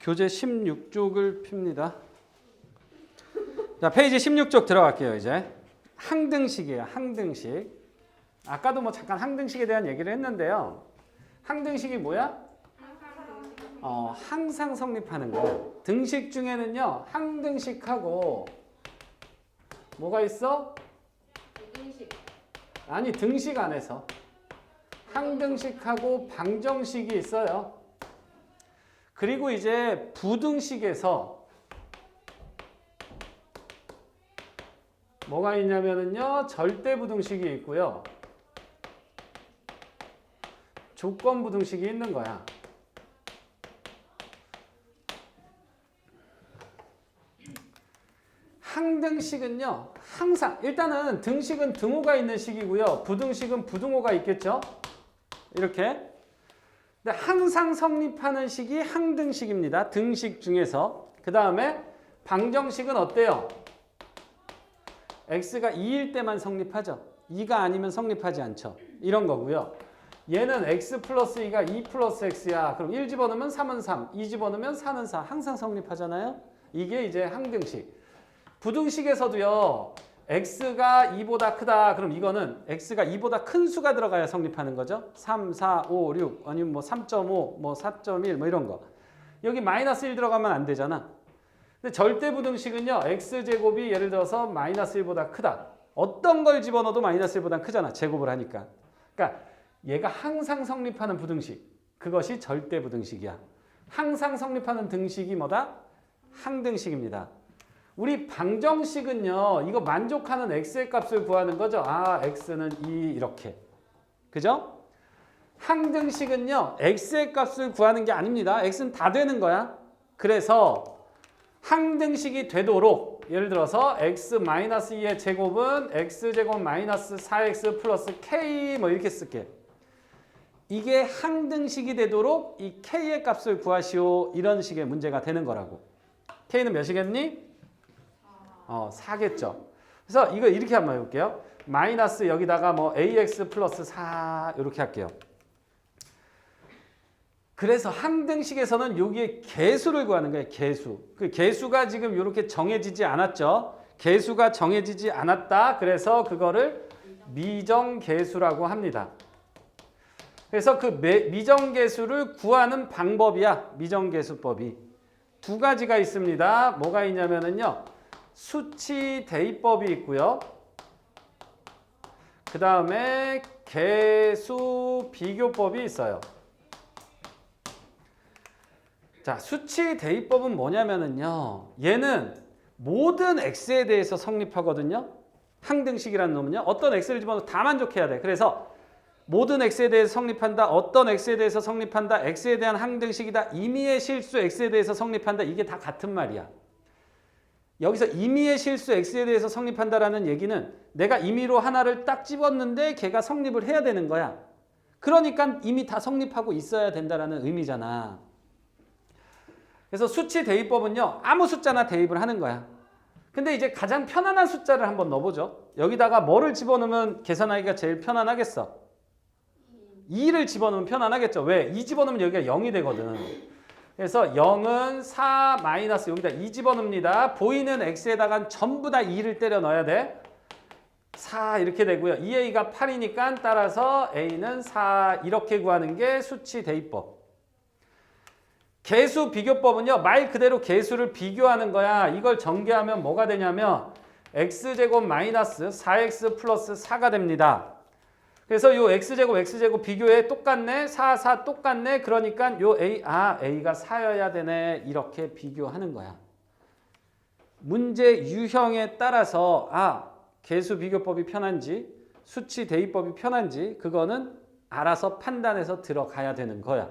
교재 16쪽을 핍니다. 자, 페이지 16쪽 들어갈게요, 이제. 항등식이에요, 항등식. 아까도 뭐 잠깐 항등식에 대한 얘기를 했는데요. 항등식이 뭐야? 어, 항상 성립하는 거야. 등식 중에는요, 항등식하고 뭐가 있어? 아니, 등식 안에서. 항등식하고 방정식이 있어요. 그리고 이제 부등식에서 뭐가 있냐면은요, 절대 부등식이 있고요. 조건 부등식이 있는 거야. 항등식은요, 항상, 일단은 등식은 등호가 있는 식이고요. 부등식은 부등호가 있겠죠? 이렇게. 근데 항상 성립하는 식이 항등식입니다. 등식 중에서. 그 다음에 방정식은 어때요? x가 2일 때만 성립하죠. 2가 아니면 성립하지 않죠. 이런 거고요. 얘는 x 플러스 2가 2 플러스 x야. 그럼 1 집어넣으면 3은 3, 2 집어넣으면 4는 4. 항상 성립하잖아요. 이게 이제 항등식. 부등식에서도요. X가 2보다 크다. 그럼 이거는 x가 2보다 큰 수가 들어가야 성립하는 거죠. 3, 4, 5, 6 아니면 뭐 3.5, 뭐 4.1 뭐 이런 거. 여기 마이너스 1 들어가면 안 되잖아. 근데 절대 부등식은요. x제곱이 예를 들어서 마이너스 1보다 크다. 어떤 걸 집어넣어도 마이너스 1보다 크잖아. 제곱을 하니까. 그러니까 얘가 항상 성립하는 부등식. 그것이 절대 부등식이야. 항상 성립하는 등식이 뭐다? 항등식입니다. 우리 방정식은요. 이거 만족하는 x의 값을 구하는 거죠. 아, x는 2 이렇게. 그죠? 항등식은요. x의 값을 구하는 게 아닙니다. x는 다 되는 거야. 그래서 항등식이 되도록 예를 들어서 x-2의 제곱은 x제곱 마이너스 4x 플러스 k 뭐 이렇게 쓸게. 이게 항등식이 되도록 이 k의 값을 구하시오 이런 식의 문제가 되는 거라고. k는 몇이겠니? 어, 4겠죠. 그래서 이거 이렇게 한번 해볼게요. 마이너스 여기다가 뭐 ax 플러스 4 이렇게 할게요. 그래서 항등식에서는 여기에 개수를 구하는 거예요. 개수. 그 개수가 지금 이렇게 정해지지 않았죠. 개수가 정해지지 않았다. 그래서 그거를 미정개수라고 합니다. 그래서 그 매- 미정개수를 구하는 방법이야. 미정개수법이. 두 가지가 있습니다. 뭐가 있냐면은요. 수치 대입법이 있고요. 그 다음에 개수 비교법이 있어요. 자, 수치 대입법은 뭐냐면은요. 얘는 모든 x에 대해서 성립하거든요. 항등식이라는 놈은요. 어떤 x를 집어넣어도 다 만족해야 돼. 그래서 모든 x에 대해서 성립한다. 어떤 x에 대해서 성립한다. x에 대한 항등식이다. 임의의 실수 x에 대해서 성립한다. 이게 다 같은 말이야. 여기서 임의의 실수 x에 대해서 성립한다라는 얘기는 내가 임의로 하나를 딱 집었는데 걔가 성립을 해야 되는 거야. 그러니까 이미 다 성립하고 있어야 된다라는 의미잖아. 그래서 수치 대입법은요. 아무 숫자나 대입을 하는 거야. 근데 이제 가장 편안한 숫자를 한번 넣어보죠. 여기다가 뭐를 집어넣으면 계산하기가 제일 편안하겠어? 2를 집어넣으면 편안하겠죠. 왜? 2 집어넣으면 여기가 0이 되거든. 그래서 0은 4 마이너스 여기다 2 집어넣습니다. 보이는 x에다가 전부 다 2를 때려 넣어야 돼. 4 이렇게 되고요. 2a가 8이니까 따라서 a는 4 이렇게 구하는 게 수치 대입법. 개수 비교법은요. 말 그대로 개수를 비교하는 거야. 이걸 전개하면 뭐가 되냐면 x제곱 마이너스 4x 플러스 4가 됩니다. 그래서 요 x제곱 x제곱 비교해 똑같네. 4 4 똑같네. 그러니까 요 a 아 a가 4여야 되네. 이렇게 비교하는 거야. 문제 유형에 따라서 아 개수 비교법이 편한지 수치 대입법이 편한지 그거는 알아서 판단해서 들어가야 되는 거야.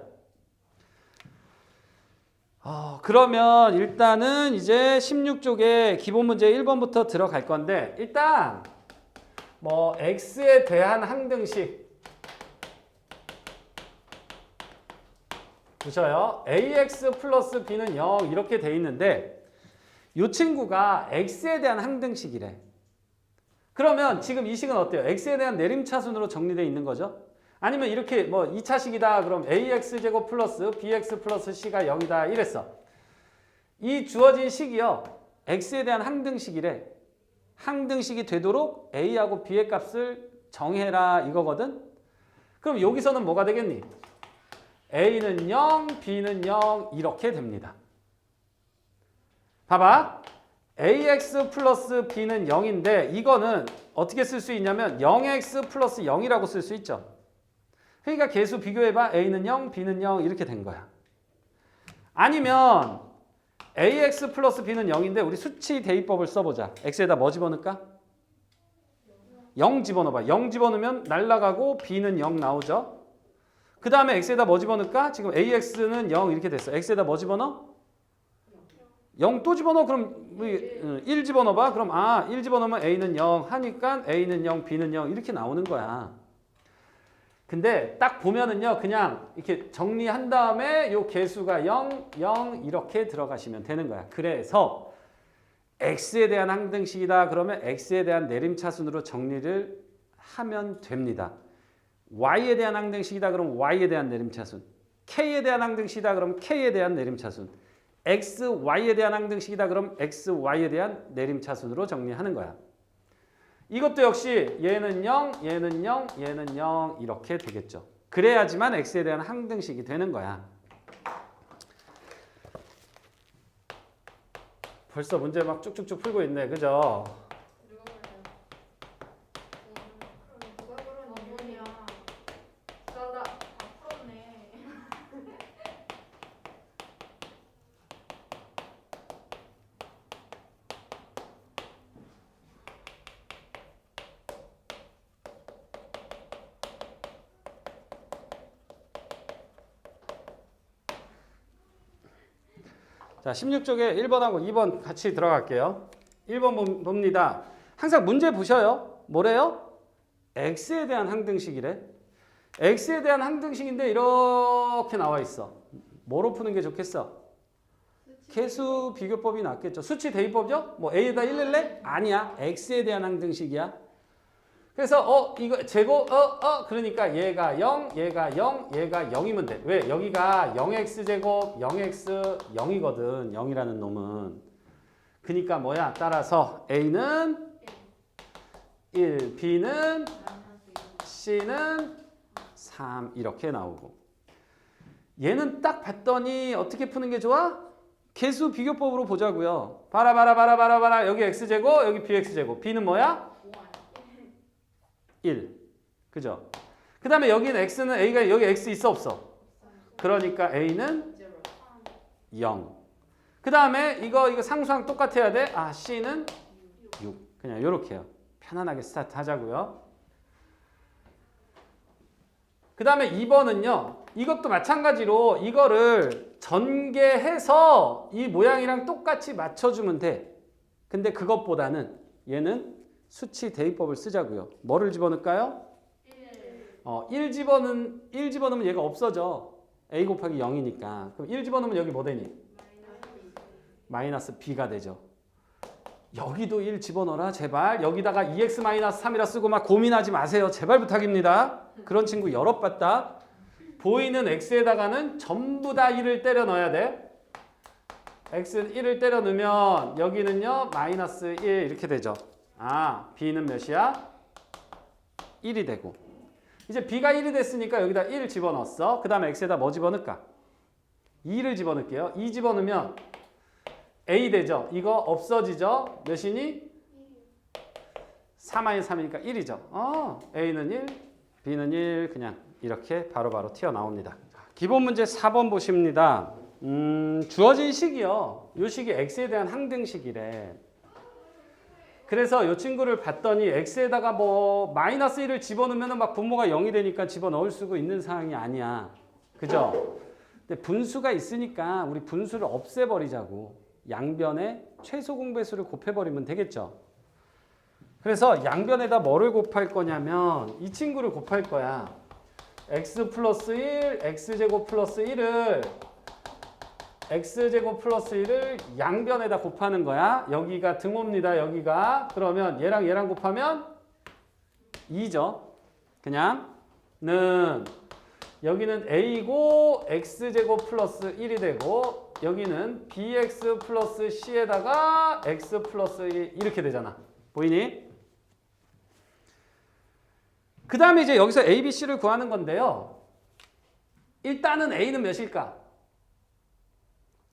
어, 그러면 일단은 이제 16쪽에 기본 문제 1번부터 들어갈 건데 일단 뭐 x에 대한 항등식 보셔요. ax 플러스 b는 0 이렇게 돼 있는데 이 친구가 x에 대한 항등식이래. 그러면 지금 이 식은 어때요? x에 대한 내림차순으로 정리되어 있는 거죠? 아니면 이렇게 뭐 2차식이다 그럼 ax 제곱 플러스 bx 플러스 c가 0이다 이랬어. 이 주어진 식이요. x에 대한 항등식이래. 항등식이 되도록 a하고 b의 값을 정해라 이거거든. 그럼 여기서는 뭐가 되겠니? a는 0, b는 0 이렇게 됩니다. 봐봐. ax 플러스 b는 0인데 이거는 어떻게 쓸 수 있냐면 0x 플러스 0이라고 쓸 수 있죠. 그러니까 계수 비교해봐. a는 0, b는 0 이렇게 된 거야. 아니면 ax 플러스 b는 0인데 우리 수치 대입법을 써보자. x에다 뭐 집어넣을까? 0 집어넣어봐. 0 집어넣으면 날라가고 b는 0 나오죠. 그 다음에 x에다 뭐 집어넣을까? 지금 ax는 0 이렇게 됐어. x에다 뭐 집어넣어? 0 또 집어넣어. 그럼 우리 1 집어넣어봐. 그럼 아, 1 집어넣으면 a는 0 하니까 a는 0, b는 0 이렇게 나오는 거야. 근데 딱 보면은요, 그냥 이렇게 정리한 다음에 요 개수가 0, 0 이렇게 들어가시면 되는 거야. 그래서 x에 대한 항등식이다. 그러면 x에 대한 내림차순으로 정리를 하면 됩니다. y에 대한 항등식이다. 그럼 y에 대한 내림차순. k에 대한 항등식이다. 그럼 k에 대한 내림차순. x, y에 대한 항등식이다. 그럼 x, y에 대한 내림차순으로 정리하는 거야. 이것도 역시 얘는 0, 얘는 0, 얘는 0 이렇게 되겠죠. 그래야지만 x에 대한 항등식이 되는 거야. 벌써 문제 막 쭉쭉쭉 풀고 있네. 그죠? 누가 그런 어머니야. 나나 다 풀었네. 자, 16쪽에 1번하고 2번 같이 들어갈게요. 1번 봅- 봅니다. 항상 문제 보셔요. 뭐래요? x에 대한 항등식이래. x에 대한 항등식인데 이렇게 나와 있어. 뭐로 푸는 게 좋겠어? 개수 비교법이 낫겠죠. 수치 대입법이요? 뭐 a에다 1 낼래? 아니야. x에 대한 항등식이야. 그래서 어 이거 제곱 어어 그러니까 얘가 0, 얘가 0, 얘가 0이면 돼. 왜? 여기가 0x 제곱 0x 0이거든. 0이라는 놈은. 그러니까 뭐야? 따라서 a는 1, b는 c는 3 이렇게 나오고. 얘는 딱 봤더니 어떻게 푸는 게 좋아? 개수 비교법으로 보자고요. 봐라 봐라 봐라 봐라 봐라 여기 x 제곱 여기 bx 제곱 b는 뭐야? 1. 그죠? 그 다음에 여기는 x는 a가 여기 x 있어 없어? 그러니까 a는 0. 그 다음에 이거 이거 상수항 똑같아야 돼. 아 c는 6. 그냥 이렇게요. 편안하게 스타트 하자고요. 그 다음에 2번은요. 이것도 마찬가지로 이거를 전개해서 이 모양이랑 똑같이 맞춰주면 돼. 근데 그것보다는 얘는 수치 대입법을 쓰자고요. 뭐를 집어넣을까요? 어, 1 집어넣은 1 집어넣으면 얘가 없어져. a 곱하기 0이니까. 그럼 1 집어넣으면 여기 뭐 되니? 마이너스 b가 되죠. 여기도 1 집어넣어라 제발. 여기다가 2x 마이너스 3이라 쓰고 막 고민하지 마세요. 제발 부탁입니다. 그런 친구 여러 봤다. 보이는 x에다가는 전부 다 1을 때려 넣어야 돼. x 1을 때려 넣으면 여기는요 마이너스 1 이렇게 되죠. 아 b는 몇이야? 1이 되고 이제 b가 1이 됐으니까 여기다 1 집어넣었어. 그 다음에 x에다 뭐 집어넣을까? 2를 집어넣을게요. 2 집어넣으면 a 되죠. 이거 없어지죠. 몇이니? 4-3이니까 1이죠. 어, a는 1, b는 1 그냥 이렇게 바로 바로 튀어나옵니다. 기본 문제 4번 보십니다. 음, 주어진 식이요. 이 식이 x에 대한 항등식이래. 그래서 이 친구를 봤더니 x에다가 뭐 마이너스 1을 집어넣으면 막 분모가 0이 되니까 집어넣을 수가 있는 상황이 아니야. 그죠? 근데 분수가 있으니까 우리 분수를 없애버리자고. 양변에 최소 공배수를 곱해버리면 되겠죠. 그래서 양변에다 뭐를 곱할 거냐면 이 친구를 곱할 거야. x 플러스 1, x제곱 플러스 1을 x제곱 플러스 1을 양변에다 곱하는 거야. 여기가 등호입니다. 여기가. 그러면 얘랑 얘랑 곱하면 2죠. 그냥 는 여기는 a고 x제곱 플러스 1이 되고 여기는 bx 플러스 c에다가 x 플러스 1 이렇게 되잖아. 보이니? 그 다음에 이제 여기서 a, b, c를 구하는 건데요. 일단은 a는 몇일까?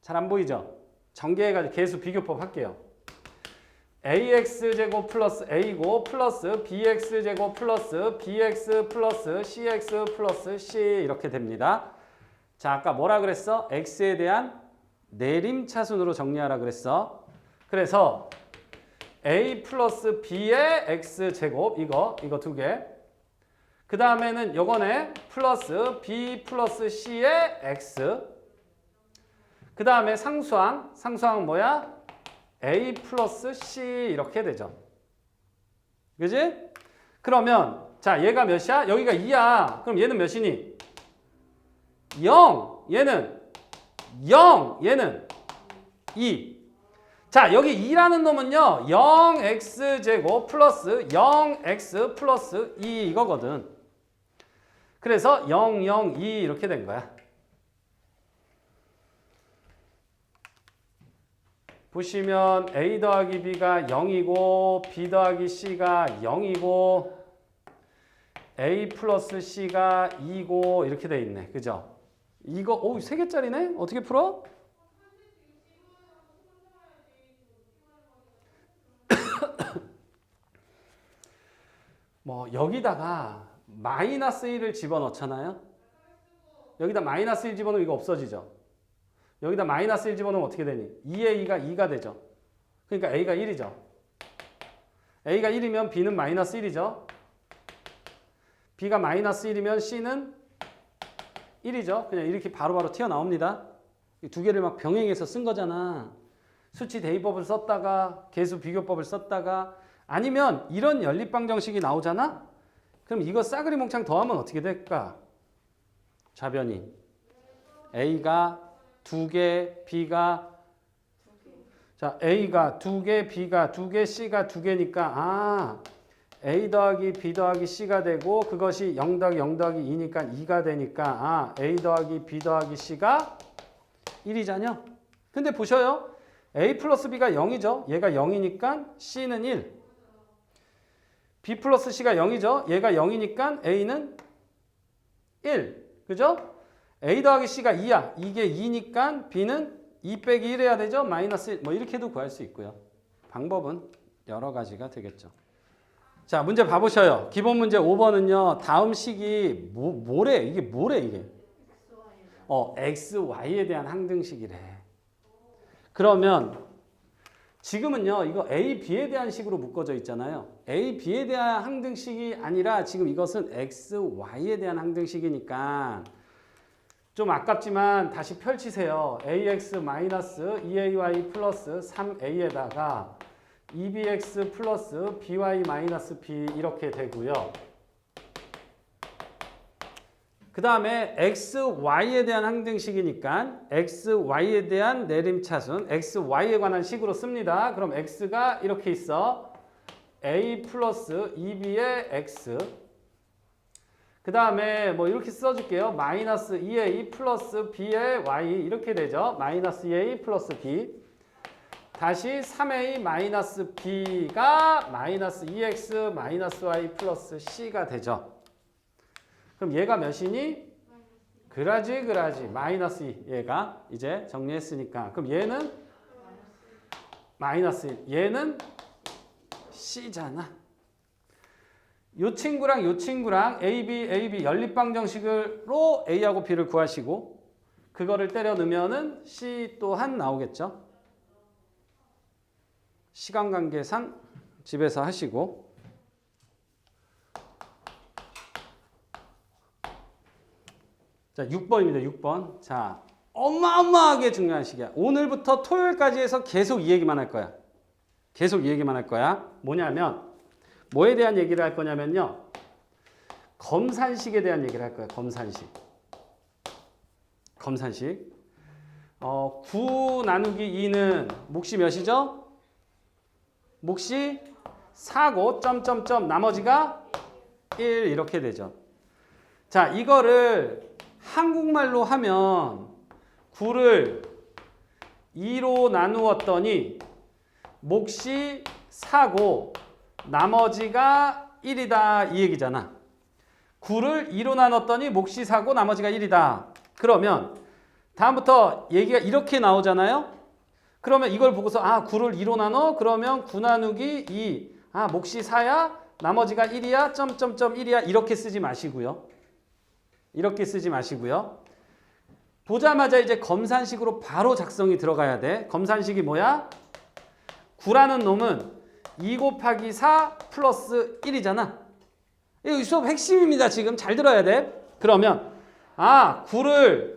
잘 안 보이죠? 전개해가지고 계수 비교법 할게요. ax제곱 플러스 a고 플러스 bx제곱 플러스 bx 플러스 cx 플러스 c 이렇게 됩니다. 자 아까 뭐라 그랬어? x에 대한 내림차순으로 정리하라 그랬어. 그래서 a 플러스 b의 x제곱 이거 이거 두 개. 그 다음에는 요거네 플러스 b 플러스 c의 x. 그 다음에 상수항 상수항 뭐야? a 플러스 c 이렇게 되죠. 그지? 그러면 자 얘가 몇이야? 여기가 2야. 그럼 얘는 몇이니? 0. 얘는 0. 얘는 2. 자 여기 2라는 놈은요 0x제곱 플러스 0x 플러스 2 이거거든. 그래서 0, 0, 2 이렇게 된 거야. 보시면 a 더하기 b가 0이고 b 더하기 c가 0이고 a 플러스 c가 2고 이렇게 돼 있네. 그죠? 이거 오, 세 개짜리네. 어떻게 풀어? 뭐 여기다가 마이너스 1을 집어넣잖아요. 여기다 마이너스 1 집어넣으면 이거 없어지죠. 여기다 마이너스 1 집어넣으면 어떻게 되니? 2의 2가 2가 되죠. 그러니까 A가 1이죠. A가 1이면 B는 마이너스 1이죠. B가 마이너스 1이면 C는 1이죠. 그냥 이렇게 바로바로 튀어나옵니다. 이두 개를 막 병행해서 쓴 거잖아. 수치 대입법을 썼다가 계수 비교법을 썼다가 아니면 이런 연립방 정식이 나오잖아? 그럼 이거 싸그리 몽창 더하면 어떻게 될까? 좌변이 A가 두 개, B가 자 A가 두 개, B가 두 개, C가 두 개니까 아 A 더하기 B 더하기 C가 되고 그것이 0 더하기 0 더하기 2니까 2가 되니까 아 A 더하기 B 더하기 C가 1이잖요. 근데 보셔요. A 플러스 B가 0이죠. 얘가 0이니까 C는 1. B 플러스 C가 0이죠. 얘가 0이니까 A는 1. 그죠? A 더하기 C가 2야. 이게 2니까 B는 2 빼기 1 해야 되죠? 마이너스 1. 뭐 이렇게도 구할 수 있고요. 방법은 여러 가지가 되겠죠. 자, 문제 봐보셔요. 기본 문제 5번은요. 다음 식이 뭐, 뭐래? 이게 뭐래 이게? 어, x, y에 대한 항등식이래. 그러면 지금은요. 이거 a, b에 대한 식으로 묶어져 있잖아요. a, b에 대한 항등식이 아니라 지금 이것은 x, y에 대한 항등식이니까 좀 아깝지만 다시 펼치세요. ax 마이너스 2ay 플러스 3a에다가 2bx 플러스 by 마이너스 b 이렇게 되고요. 그 다음에 x, y에 대한 항등식이니까 x, y에 대한 내림차순 x, y에 관한 식으로 씁니다. 그럼 x가 이렇게 있어. a 플러스 2b의 x 그 다음에 뭐 이렇게 써줄게요. 마이너스 2a 플러스 b의 y 이렇게 되죠. 마이너스 2a 플러스 b 다시 3a 마이너스 b가 마이너스 2x 마이너스 y 플러스 c가 되죠. 그럼 얘가 몇이니? 그라지 그라지 마이너스 2 얘가 이제 정리했으니까 그럼 얘는 마이너스 1 얘는 c잖아. 요 친구랑 요 친구랑 AB, AB 연립방 정식으로 A하고 B를 구하시고 그거를 때려 넣으면은 C 또한 나오겠죠. 시간 관계상 집에서 하시고 자, 6번입니다. 6번. 자, 어마어마하게 중요한 시기야. 오늘부터 토요일까지 해서 계속 이 얘기만 할 거야. 계속 이 얘기만 할 거야. 뭐냐면 뭐에 대한 얘기를 할 거냐면요. 검산식에 대한 얘기를 할 거야. 검산식. 검산식. 어, 9 나누기 2는 몫이 몇이죠? 몫이 4고 점점점 나머지가 1 이렇게 되죠. 자, 이거를 한국말로 하면 9를 2로 나누었더니 몫이 4고 나머지가 1이다 이 얘기잖아. 9를 2로 나눴더니 몫이 4고 나머지가 1이다. 그러면 다음부터 얘기가 이렇게 나오잖아요. 그러면 이걸 보고서 아 9를 2로 나눠 그러면 9 나누기 2. 아 몫이 4야 나머지가 1이야 점점점 1이야 이렇게 쓰지 마시고요. 이렇게 쓰지 마시고요. 보자마자 이제 검산식으로 바로 작성이 들어가야 돼. 검산식이 뭐야? 9라는 놈은 2 곱하기 4 플러스 1이잖아. 이 수업 핵심입니다. 지금 잘 들어야 돼. 그러면 아 9를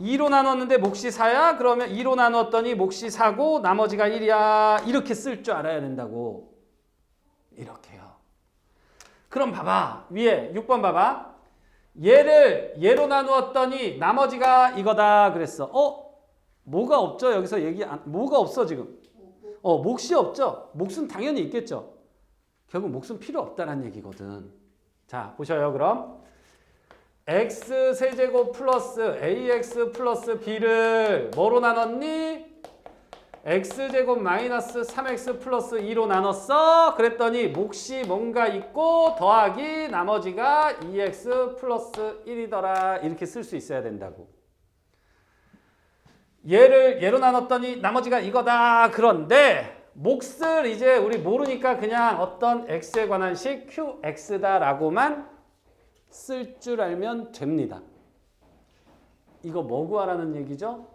2로 나눴는데 몫이 4야? 그러면 2로 나눴더니 몫이 4고 나머지가 1이야. 이렇게 쓸 줄 알아야 된다고. 이렇게요. 그럼 봐봐. 위에 6번 봐봐. 얘를 얘로 나누었더니 나머지가 이거다 그랬어. 어? 뭐가 없죠? 여기서 얘기 안, 뭐가 없어 지금? 어, 몫이 없죠. 몫은 당연히 있겠죠. 결국 몫은 필요 없다는 얘기거든. 자, 보셔요. 그럼 x 세제곱 플러스 ax 플러스 b를 뭐로 나눴니? x제곱 마이너스 3x 플러스 2로 나눴어. 그랬더니 몫이 뭔가 있고 더하기 나머지가 2x 플러스 1이더라. 이렇게 쓸 수 있어야 된다고. 얘를 얘로 나눴더니 나머지가 이거다. 그런데 몫을 이제 우리 모르니까 그냥 어떤 x에 관한 식 qx다라고만 쓸 줄 알면 됩니다. 이거 뭐 구하라는 얘기죠?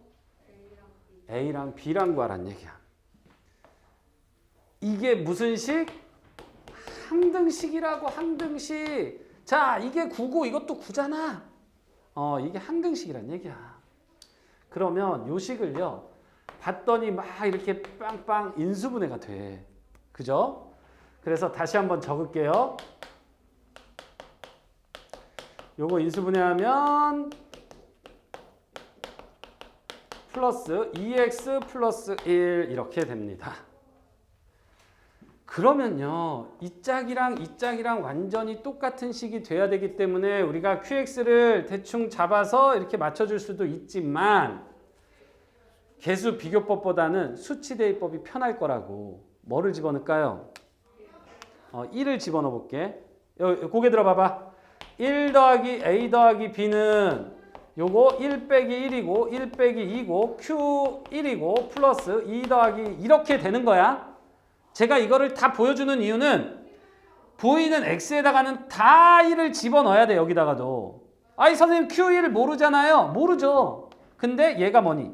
A랑 B랑 구하라는 얘기야. 이게 무슨 식? 항등식이라고 항등식. 자, 이게 9고 이것도 9잖아. 어, 이게 항등식이란 얘기야. 그러면 요 식을요. 봤더니 막 이렇게 빵빵 인수분해가 돼. 그죠? 그래서 다시 한번 적을게요. 요거 인수분해하면 플러스 2x 플러스 1 이렇게 됩니다. 그러면요. 이 짝이랑 이 짝이랑 완전히 똑같은 식이 돼야 되기 때문에 우리가 qx를 대충 잡아서 이렇게 맞춰줄 수도 있지만 개수 비교법보다는 수치 대입법이 편할 거라고 뭐를 집어넣을까요? 어, 1을 집어넣어 볼게. 여기 고개 들어봐봐. 1 더하기 a 더하기 b는 요거 1 빼기 1이고 1 빼기 2고 q 1이고 플러스 2 더하기 이렇게 되는 거야. 제가 이거를 다 보여주는 이유는 보이는 x에다가는 다 1을 집어넣어야 돼 여기다가도. 아이 선생님 q1을 모르잖아요. 모르죠. 근데 얘가 뭐니?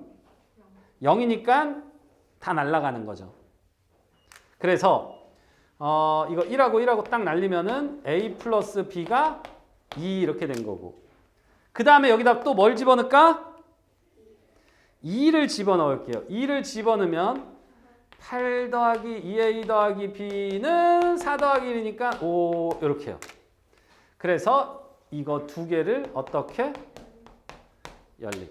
0이니까 다 날아가는 거죠. 그래서 어, 이거 1하고 1하고 딱 날리면은 a 플러스 b가 2 이렇게 된 거고. 그 다음에 여기다 또 뭘 집어넣을까? 2를 집어넣을게요. 2를 집어넣으면 8 더하기 2a 더하기 b는 4 더하기 1이니까 5 이렇게 요. 그래서 이거 두 개를 어떻게 열리?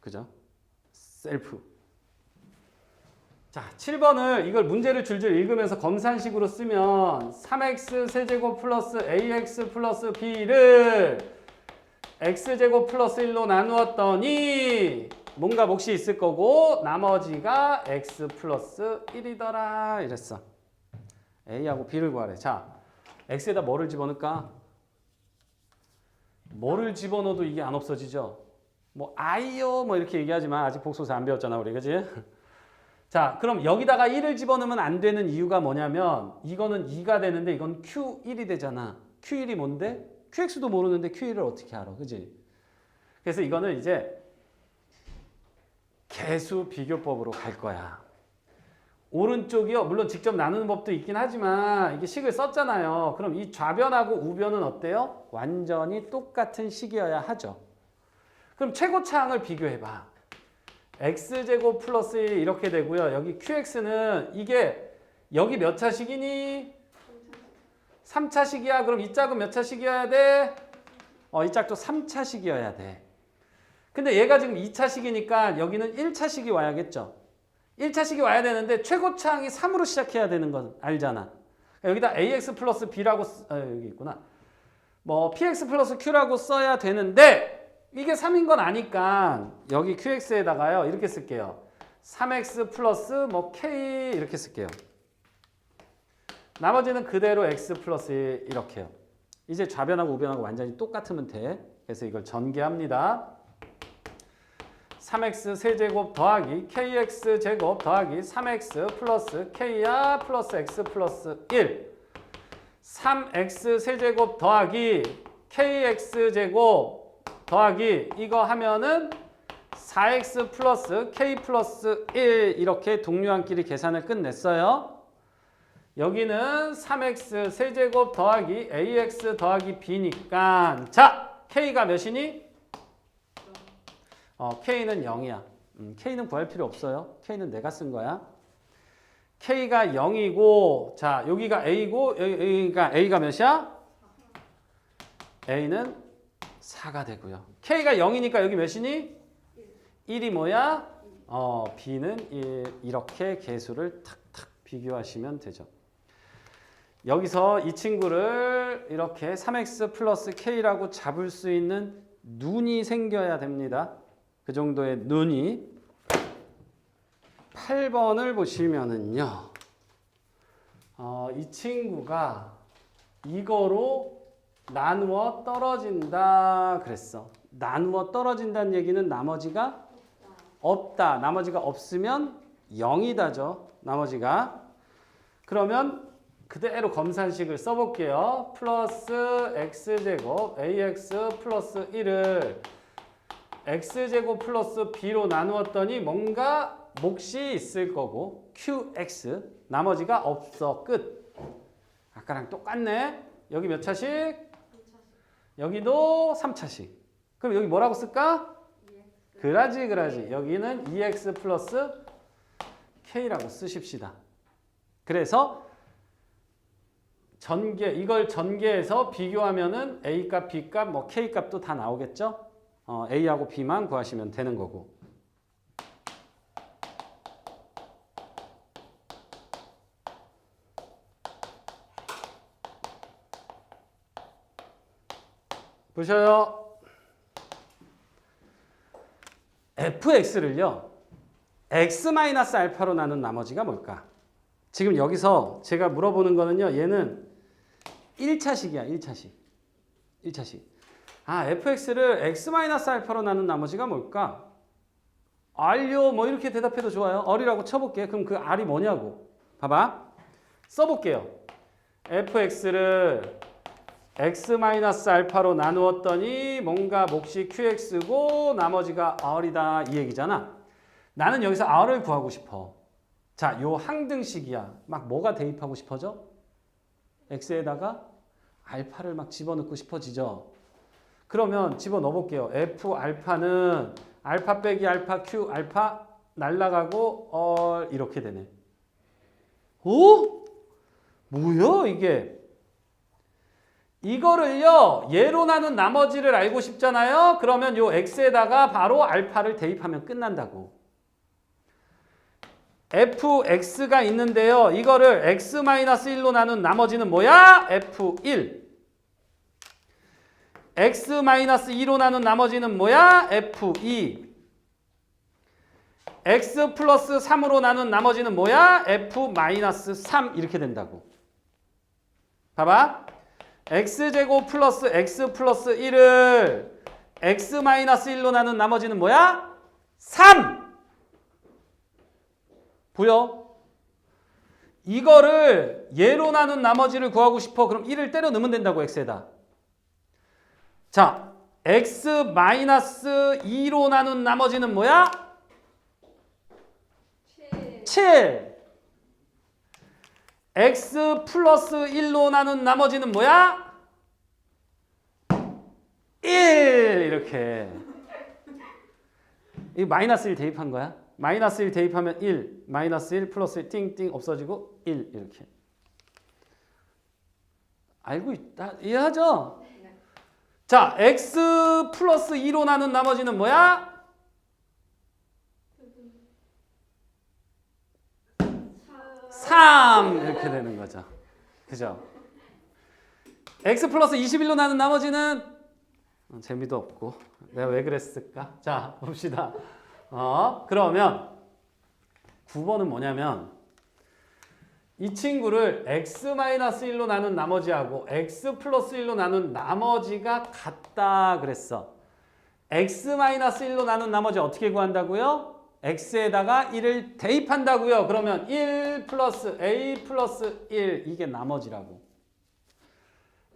그죠? 셀프. 자, 7번을 이걸 문제를 줄줄 읽으면서 검산식으로 쓰면 3x 세제곱 플러스 ax 플러스 b를 x제곱 플러스 1로 나누었더니 뭔가 몫이 있을 거고 나머지가 x 플러스 1이더라 이랬어. a하고 b를 구하래. 자, x에다 뭐를 집어넣을까? 뭐를 집어넣어도 이게 안 없어지죠? 뭐 아이요 뭐 이렇게 얘기하지만 아직 복소사 안 배웠잖아 우리 그지? 자 그럼 여기다가 1을 집어넣으면 안 되는 이유가 뭐냐면 이거는 2가 되는데 이건 Q1이 되잖아 Q1이 뭔데? QX도 모르는데 Q1을 어떻게 알아 그지? 그래서 이거는 이제 개수 비교법으로 갈 거야 오른쪽이요 물론 직접 나누는 법도 있긴 하지만 이게 식을 썼잖아요 그럼 이 좌변하고 우변은 어때요? 완전히 똑같은 식이어야 하죠 그럼 최고차항을 비교해봐. x제곱 플러스 1 이렇게 되고요. 여기 qx는 이게 여기 몇 차식이니? 3차 식이야. 그럼 이 짝은 몇 차 식이어야 돼? 어, 이 짝도 3차 식이어야 돼. 근데 얘가 지금 2차 식이니까 여기는 1차 식이 와야겠죠. 1차 식이 와야 되는데 최고차항이 3으로 시작해야 되는 건 알잖아. 여기다 ax 플러스 b라고 쓰, 아, 여기 있구나. 뭐 px 플러스 q라고 써야 되는데 이게 3인 건 아니까 여기 qx에다가요 이렇게 쓸게요. 3x 플러스 뭐 k 이렇게 쓸게요. 나머지는 그대로 x 플러스 1 이렇게요. 이제 좌변하고 우변하고 완전히 똑같으면 돼. 그래서 이걸 전개합니다. 3x 세제곱 더하기 kx 제곱 더하기 3x 플러스 k야 플러스 x 플러스 1 3x 세제곱 더하기 kx 제곱 더하기 이거 하면은 4x 플러스 k 플러스 1 이렇게 동류한끼리 계산을 끝냈어요. 여기는 3x 세제곱 더하기 ax 더하기 b니까 자 k가 몇이니? 어, K는 0이야. 음, K는 구할 필요 없어요. K는 내가 쓴 거야. K가 0이고, 자, 여기가 A고, 여기, 여기가 A가 몇이야? A는 4가 되고요. K가 0이니까 여기 몇이니? 1이 뭐야? 어, B는 1. 이렇게 개수를 탁탁 비교하시면 되죠. 여기서 이 친구를 이렇게 3x 플러스 k라고 잡을 수 있는 눈이 생겨야 됩니다. 그 정도의 눈이 8번을 보시면은요. 어, 이 친구가 이거로 나누어 떨어진다 그랬어. 나누어 떨어진다는 얘기는 나머지가 없다. 나머지가 없으면 0이다죠. 나머지가. 그러면 그대로 검산식을 써볼게요. 플러스 x제곱 ax 플러스 1을 x제곱 플러스 b로 나누었더니 뭔가 몫이 있을 거고 qx 나머지가 없어 끝. 아까랑 똑같네. 여기 몇 차씩? 여기도 3차씩. 그럼 여기 뭐라고 쓸까? 그라지 그라지. 여기는 2x 플러스 k라고 쓰십시다. 그래서 전개 이걸 전개해서 비교하면은 a 값, b 값, 뭐 k 값도 다 나오겠죠? 어, a하고 b만 구하시면 되는 거고. 보셔요. fx를요. x-알파로 나눈 나머지가 뭘까? 지금 여기서 제가 물어보는 거는요. 얘는 1차식이야. 1차식. 1차식. 아, fx를 x-알파로 나눈 나머지가 뭘까? r요 뭐 이렇게 대답해도 좋아요. r이라고 쳐볼게. 그럼 그 r이 뭐냐고. 봐봐. 써볼게요. fx를 x-알파로 나누었더니 뭔가 몫이 qx고 나머지가 r이다 이 얘기잖아. 나는 여기서 r을 구하고 싶어. 자, 요 항등식이야. 막 뭐가 대입하고 싶어져? x에다가 알파를 막 집어넣고 싶어지죠. 그러면 집어넣어 볼게요. f 알파는 알파 빼기 알파 q 알파 날라가고 어 이렇게 되네. 오? 뭐야 이게? 이거를요 예로 나눈 나머지를 알고 싶잖아요. 그러면 요 x에다가 바로 알파를 대입하면 끝난다고. fx가 있는데요. 이거를 x-1로 나눈 나머지는 뭐야? f1. X-2로 나눈 나머지는 뭐야? f2. x 플러스 3으로 나눈 나머지는 뭐야? f-3 이렇게 된다고. 봐봐. x제곱 플러스 x 플러스 1을 x-1로 나눈 나머지는 뭐야? 3! 보여? 이거를 예로 나눈 나머지를 구하고 싶어. 그럼 1을 때려 넣으면 된다고 x에다. 자, x-2로 나눈 나머지는 뭐야? 7 7. x 플러스 1로 나눈 나머지는 뭐야? 1 이렇게. 이 마이너스 1 대입한 거야. 마이너스 1 대입하면 1, 마이너스 1 플러스 1 띵띵 없어지고 1 이렇게. 알고 있다. 이해하죠? 자, x 플러스 2로 나눈 나머지는 뭐야? 3 이렇게 되는 거죠. 그죠? x 플러스 21로 나눈 나머지는 어, 재미도 없고 내가 왜 그랬을까? 자 봅시다. 어 그러면 9번은 뭐냐면 이 친구를 x-1로 나눈 나머지하고 x 플러스 1로 나눈 나머지가 같다 그랬어. x-1로 나눈 나머지 어떻게 구한다고요? x에다가 1을 대입한다고요. 그러면 1 플러스 a 플러스 1 이게 나머지라고.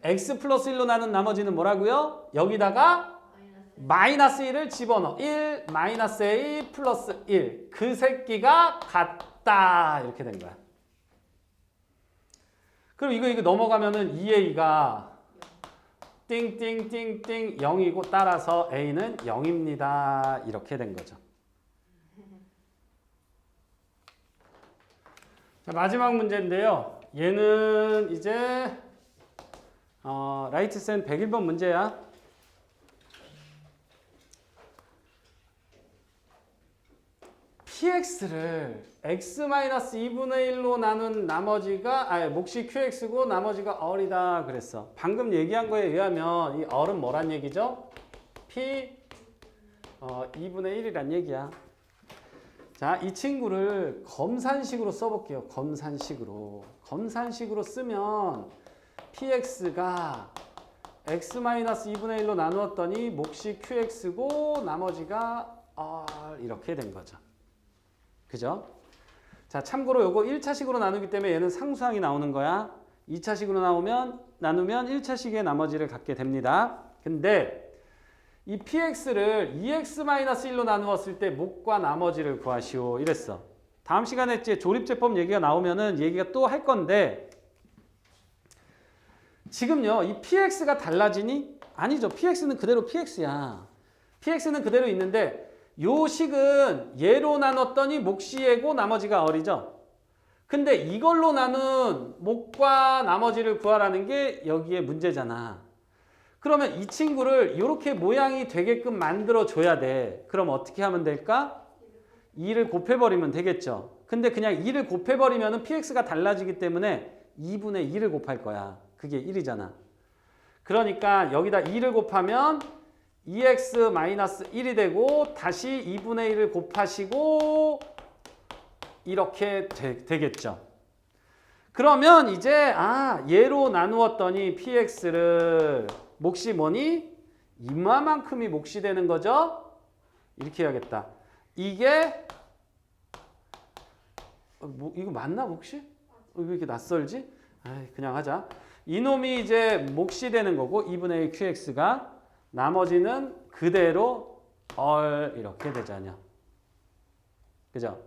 x 플러스 1로 나눈 나머지는 뭐라고요? 여기다가 마이너스 1을 집어넣어. 1 마이너스 a 플러스 1. 그 새끼가 같다. 이렇게 된 거야. 그럼 이거 이거 넘어가면은 2a가 띵띵띵띵 0이고 따라서 a는 0입니다. 이렇게 된 거죠. 자, 마지막 문제인데요. 얘는 이제 어, 라이트 센 101번 문제야. Px를 x-2분의 1로 나눈 나머지가 아니 몫이 qx고 나머지가 얼이다 그랬어. 방금 얘기한 거에 의하면 이 얼은 뭐란 얘기죠? p 어, 2분의 1이란 얘기야. 자, 이 친구를 검산식으로 써볼게요. 검산식으로. 검산식으로 쓰면 px가 x-2분의 1로 나누었더니 몫이 qx고 나머지가 얼 이렇게 된 거죠. 그죠? 자, 참고로 요거 1차식으로 나누기 때문에 얘는 상수항이 나오는 거야. 2차식으로 나오면 나누면 1차식의 나머지를 갖게 됩니다. 근데 이 px를 2x-1로 나누었을 때 목과 나머지를 구하시오. 이랬어. 다음 시간에 이제 조립제법 얘기가 나오면은 얘기가 또 할 건데 지금요. 이 px가 달라지니? 아니죠. px는 그대로 px야. px는 그대로 있는데 요 식은 얘로 나눴더니 얘고 나머지가 얼이죠. 근데 이걸로 나눈 목과 나머지를 구하라는 게 여기에 문제잖아. 그러면 이 친구를 이렇게 모양이 되게끔 만들어 줘야 돼. 그럼 어떻게 하면 될까? 2를 곱해버리면 되겠죠. 근데 그냥 2를 곱해버리면 px가 달라지기 때문에 2분의 2를 곱할 거야. 그게 1이잖아. 그러니까 여기다 2를 곱하면 2x-1이 되고 다시 2분의 1을 곱하시고 이렇게 되, 되겠죠. 그러면 이제 아 얘로 나누었더니 px를 몫이 뭐니? 이마만큼이 몫이 되는 거죠? 이렇게 해야겠다. 이게 어, 뭐, 이거 맞나 몫이? 어, 왜 이렇게 낯설지? 아이, 그냥 하자. 이놈이 이제 몫이 되는 거고 2분의 1 qx가 나머지는 그대로 얼 이렇게 되잖아요. 그죠?